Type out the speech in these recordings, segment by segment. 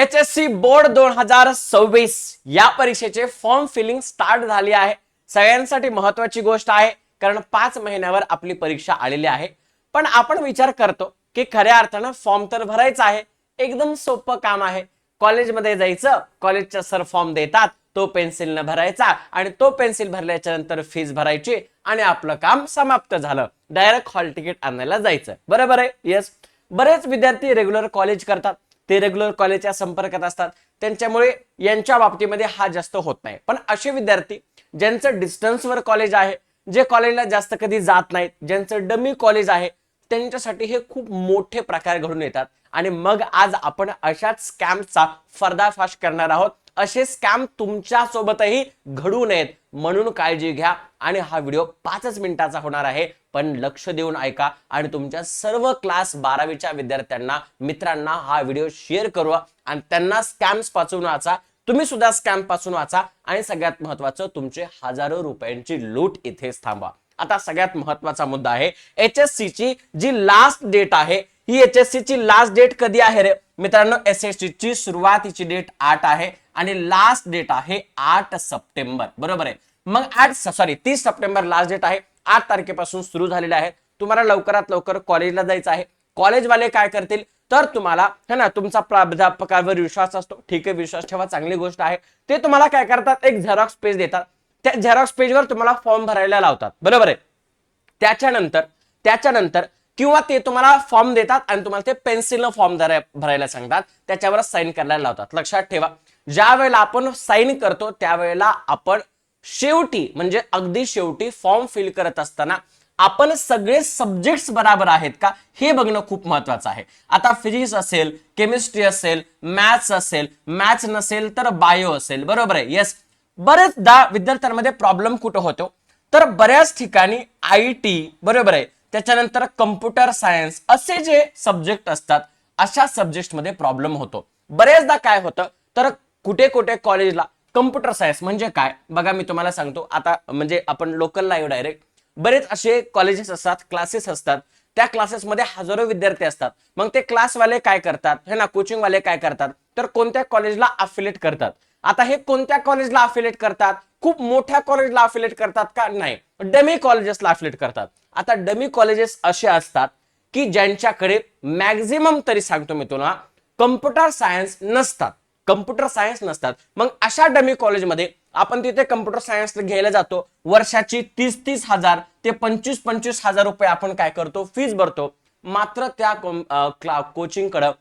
H S C board दोन हजार सव्वीस या परीक्षेचे फॉर्म फिलिंग स्टार्ट झाली आहे. सगळ्यांसाठी महत्वाची गोष्ट आहे कारण पाच महिन्यावर आपली परीक्षा आलेली आहे. पण आपण विचार करतो की खऱ्या अर्थानं फॉर्म तर भरायचा आहे एकदम सोपं काम आहे. कॉलेजमध्ये जायचं कॉलेजचा सर फॉर्म देतात तो पेन्सिलनं भरायचा आणि तो पेन्सिल भरल्याच्या नंतर फीज भरायची आणि आपलं काम समाप्त झालं. डायरेक्ट हॉल तिकीट आणायला जायचं. बरोबर आहे? येस बरेच विद्यार्थी रेग्युलर कॉलेज करतात. ते रेग्युलर कॉलेजच्या संपर्कात असतात. त्यांच्यामुळे यांच्या बाबतीमध्ये हा जास्त होत नाही. पण असे विद्यार्थी ज्यांचं डिस्टन्सवर कॉलेज आहे जे कॉलेजला जास्त कधी जात नाहीत ज्यांचं डमी कॉलेज आहे त्यांच्यासाठी हे खूप मोठे प्रकार घडून येतात. आणि मग आज आपण अशाच स्कॅमचा फर्दाफाश करणार आहोत. असे स्कॅम तुमच्या सोबतही घडू नयेत. म्हणून काळजी घ्या आणि हा व्हिडिओ पाचच मिनिटाचा होणार आहे. पण लक्ष देऊन ऐका आणि तुमच्या सर्व क्लास बारावीच्या विद्यार्थ्यांना मित्रांना हा व्हिडिओ शेअर करू आणि त्यांना स्कॅम्सपासून वाचा. तुम्ही सुद्धा स्कॅमपासून वाचा आणि सगळ्यात महत्वाचं तुमचे हजारो रुपयांची लूट इथेच थांबवा. आता सगळ्यात महत्त्वाचा मुद्दा आहे एच एस सी ची जी लास्ट डेट आहे ही एच एस सी ची लास्ट डेट कधी आहे रे? मित्रांनो एस एस सी ची सुरुवातीची डेट आठ आहे. आणि लास्ट डेट आहे आठ सप्टेंबर. बरोबर आहे? मग आठ सॉरी तीस सप्टेंबर लास्ट डेट आहे. आठ तारखेपासून सुरू झालेले आहे. तुम्हाला लवकरात लवकर कॉलेजला जायचं आहे. कॉलेजवाले काय करतील? तर तुम्हाला है ना तुमचा प्राध्यापकावर विश्वास असतो. ठीक आहे विश्वास ठेवा चांगली गोष्ट आहे. ते तुम्हाला काय करतात? एक झेरॉक्स पेज देतात. त्या झेरॉक्स पेजवर तुम्हाला फॉर्म भरायला लावतात. बरोबर आहे? त्याच्यानंतर त्याच्यानंतर किंवा ते तुम्हाला फॉर्म देतात आणि तुम्हाला ते पेन्सिलनं फॉर्म भरायला सांगतात. त्याच्यावर साईन करायला लावतात. लक्षात ठेवा. ज्या वेळेला आपण साईन करतो त्यावेळेला आपण शेवटी म्हणजे अगदी शेवटी फॉर्म फिल करत असताना आपण सगळे सब्जेक्ट्स बराबर आहेत का हे बघणं खूप महत्वाचं आहे. आता फिजिक्स असेल केमिस्ट्री असेल मॅथ्स असेल मॅथ्स नसेल तर बायो असेल. बरोबर आहे? येस बरेचदा विद्यार्थ्यांमध्ये प्रॉब्लेम कुठं होतो? तर बऱ्याच ठिकाणी आय टी बरोबर आहे? त्याच्यानंतर कम्प्युटर सायन्स असे जे सब्जेक्ट असतात अशा सब्जेक्टमध्ये प्रॉब्लेम होतो. बरेचदा काय होतं तर कुठे कुठे कॉलेजला कम्प्युटर सायन्स म्हणजे काय? बघा मी तुम्हाला सांगतो. आता म्हणजे आपण लोकलला येऊ डायरेक्ट बरेच असे कॉलेजेस असतात क्लासेस असतात. त्या क्लासेसमध्ये हजारो विद्यार्थी असतात. मग ते क्लासवाले काय करतात? हे ना कोचिंग वाले काय करतात? तर कोणत्या कॉलेजला अफिलेट करतात? आता हे कोणत्या कॉलेजला अफिलेट करतात? खूप मोठ्या कॉलेजला अफिलेट करतात का? नाही. डमी कॉलेजेसला अफिलेट करतात. आता डमी कॉलेजेस असे असतात की ज्यांच्याकडे मॅक्झिमम तरी सांगतो मी तुला कम्प्युटर सायन्स नसतात. कम्प्युटर सायन्स नसतात. मग अशा डमी कॉलेजमध्ये आपण तिथे कम्प्युटर सायन्स घ्यायला जातो. वर्षाची तीस तीस हजार ते पंचवीस पंचवीस हजार रुपये आपण काय करतो? फीज भरतो. मात्र त्या कोचिंगकडं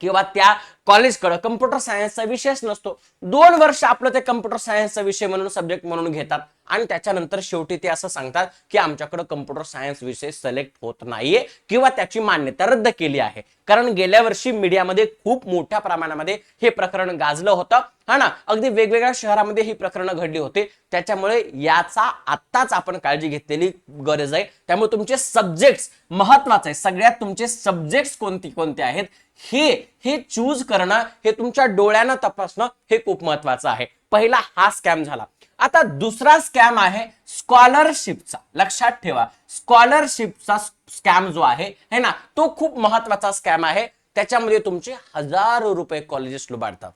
किंवा त्या कॉलेजकडं कम्प्युटर सायन्सचा विषयच नसतो. दोन वर्ष आपलं ते कम्प्युटर सायन्सचा विषय म्हणून सब्जेक्ट म्हणून घेतात. आणि त्याच्यानंतर शेवटी ते असं सांगतात की आमच्याकडे कम्प्युटर सायन्स विषय सिलेक्ट होत नाहीये किंवा त्याची मान्यता रद्द केली आहे. कारण गेल्या वर्षी मीडियामध्ये खूप मोठ्या प्रमाणामध्ये हे प्रकरण गाजलं होतं. हा ना? अगदी वेगवेगळ्या शहरामध्ये ही प्रकरणं घडली होती. त्याच्यामुळे याचा आत्ताच आपण काळजी घेतलेली गरज आहे. त्यामुळे तुमचे सब्जेक्ट्स महत्त्वाचे आहे. सगळ्यात तुमचे सब्जेक्ट्स कोणते कोणते आहेत? हे हे चूज करणं हे तुमच्या डोळ्यानं तपासणं हे खूप महत्वाचं आहे. पहिला हा स्कॅम झाला. आता दुसरा स्कॅम आहे स्कॉलरशिपचा. लक्षात ठेवा स्कॉलरशिपचा स्कॅम जो आहे है ना तो खूप महत्त्वाचा स्कॅम आहे. त्याच्यामध्ये तुमचे हजारो रुपये कॉलेजेस लुबाडतात.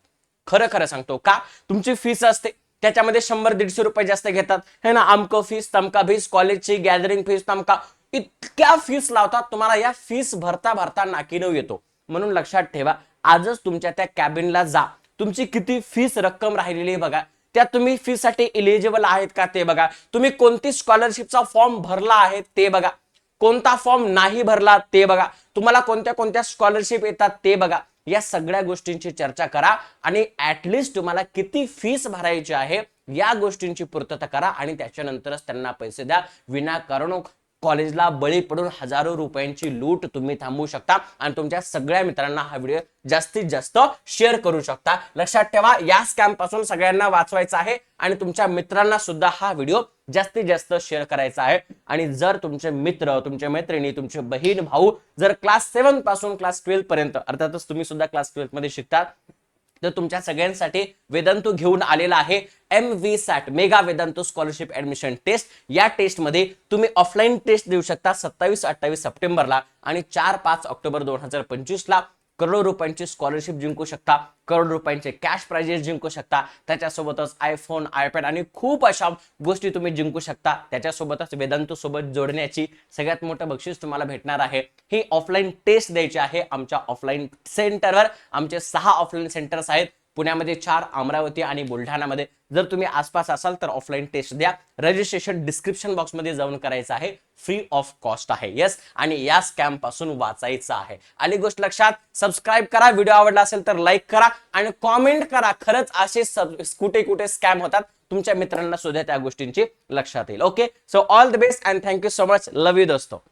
खरं खरं सांगतो का? तुमची फीस असते. त्याच्यामध्ये शंभर दीडशे रुपये जास्त घेतात. है ना आमक फीस तमका फीस कॉलेजची गॅदरिंग फीस तमका इतक्या फीस लावतात तुम्हाला या फीस भरता भरता नाकीनव येतो. म्हणून लक्षात ठेवा आजच तुमच्या त्या कॅबिनला जा. तुमची किती फीस रक्कम राहिलेली आहे बघा. त्या तुम्ही फीससाठी इलिजिबल आहेत का ते बघा. तुम्ही कोणती स्कॉलरशिपचा फॉर्म भरला आहे ते बघा. कोणता फॉर्म नाही भरला ते बघा. तुम्हाला कोणत्या कोणत्या स्कॉलरशिप येतात ते बघा. या सगळ्या गोष्टींची चर्चा करा आणि ऍटलिस्ट तुम्हाला किती फीस भरायची आहे या गोष्टींची पूर्तता करा आणि त्याच्यानंतरच त्यांना पैसे द्या. विनाकारण कॉलेजला बळी पडून हजारो रुपयांची लूट तुम्ही थांबवू शकता आणि तुमच्या सगळ्या मित्रांना हा व्हिडिओ जास्तीत जास्त शेअर करू शकता. लक्षात ठेवा या स्कॅमपासून सगळ्यांना वाचवायचा आहे आणि तुमच्या मित्रांना सुद्धा हा व्हिडिओ जास्तीत जास्त शेअर करायचा आहे. आणि जर तुमचे मित्र तुमचे मैत्रिणी तुमचे बहीण भाऊ जर क्लास सेव्हनपासून क्लास ट्वेल्थ पर्यंत अर्थातच तुम्ही सुद्धा क्लास ट्वेल्थमध्ये शिकतात तर तुमच्या सगळ्यांसाठी वेदांतो घेऊन आलेला आहे. M V SAT mega Vedantu scholarship admission test या टेस्टमध्ये तुम्ही ऑफलाईन टेस्ट देऊ शकता सत्तावीस अठ्ठावीस सप्टेंबरला आणि चार पाच ऑक्टोबर दोन हजार पंचवीसला. करोड रुपयांची स्कॉलरशिप जिंकू शकता करोड रुपयांचे कॅश प्राइजेस जिंकू शकता. त्याच्यासोबतच आयफोन आयपॅड आणि खूप अशा गोष्टी तुम्ही जिंकू शकता. त्याच्यासोबतच वेदांतो सोबत जोडण्याची सगळ्यात मोठं बक्षीस तुम्हाला भेटणार आहे. ही ऑफलाईन टेस्ट द्यायची आहे आमच्या ऑफलाईन सेंटरवर आमचे सहा ऑफलाईन सेंटर्स आहेत. पुण्यामध्ये चार अमरावती आणि बुलढाणामध्ये. जर तुम्ही आसपास असाल तर ऑफलाईन टेस्ट द्या. रजिस्ट्रेशन डिस्क्रिप्शन बॉक्समध्ये जाऊन करायचं आहे. फ्री ऑफ कॉस्ट आहे. येस आणि या स्कॅमपासून वाचायचं आहे. आणि गोष्ट लक्षात? सबस्क्राईब करा. व्हिडिओ आवडला असेल तर लाईक करा आणि कॉमेंट करा. खरंच असे कुठे कुठे स्कॅम होतात? तुमच्या मित्रांना सुद्धा त्या गोष्टींची लक्षात येईल. Okay so all the best and thank you so much love you दोस्तो.